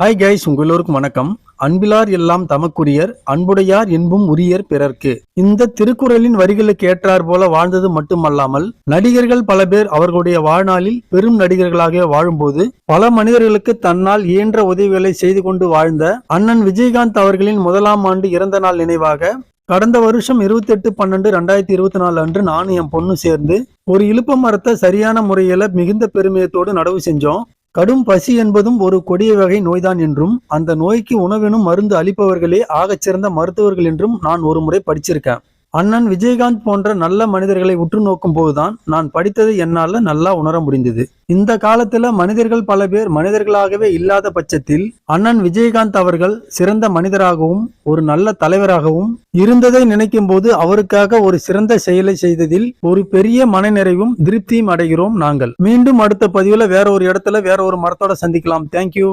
Hi guys உங்க எல்லோருக்கும் வணக்கம். அன்பிலார் எல்லாம் தமக்குரியர் அன்புடையார் என்பும் உரியர் பிறர்க்கு. இந்த திருக்குறளின் வரிகளுக்கு ஏற்றார் போல வாழ்ந்தது மட்டுமல்லாமல் நடிகர்கள் பல பேர் அவர்களுடைய வாழ்நாளில் பெரும் நடிகர்களாக வாழும்போது பல மனிதர்களுக்கு தன்னால் இயன்ற உதவிகளை செய்து கொண்டு வாழ்ந்த அண்ணன் விஜயகாந்த் அவர்களின் முதலாம் ஆண்டு இறந்த நாள் நினைவாக கடந்த வருஷம் இருபத்தி எட்டு பன்னெண்டு ரெண்டாயிரத்தி இருபத்தி நாலு அன்று நானும் என் பொண்ணு சேர்ந்து ஒரு இழுப்ப மரத்தை சரியான முறையில மிகுந்த பெருமையத்தோடு நடவு செஞ்சோம். கடும் பசி என்பதும் ஒரு கொடிய வகை நோய்தான் என்றும் அந்த நோய்க்கு உணவெனும் மருந்து அளிப்பவர்களே ஆகச்சிறந்த மருத்துவர்கள் என்றும் நான் ஒரு முறை படிச்சிருக்கேன். அண்ணன் விஜயகாந்த் போன்ற நல்ல மனிதர்களை உற்று நோக்கும் போதுதான் நான் படித்தது என்னால நல்லா உணர முடிந்தது. இந்த காலத்துல மனிதர்கள் பல பேர் மனிதர்களாகவே இல்லாத பட்சத்தில் அண்ணன் விஜயகாந்த் அவர்கள் சிறந்த மனிதராகவும் ஒரு நல்ல தலைவராகவும் இருந்ததை நினைக்கும் போது அவருக்காக ஒரு சிறந்த செயலை செய்ததில் ஒரு பெரிய மனநிறைவும் திருப்தியும் அடைகிறோம் நாங்கள். மீண்டும் அடுத்த பதிவுல வேற ஒரு இடத்துல வேற ஒரு மரத்தோட சந்திக்கலாம். தேங்க்யூ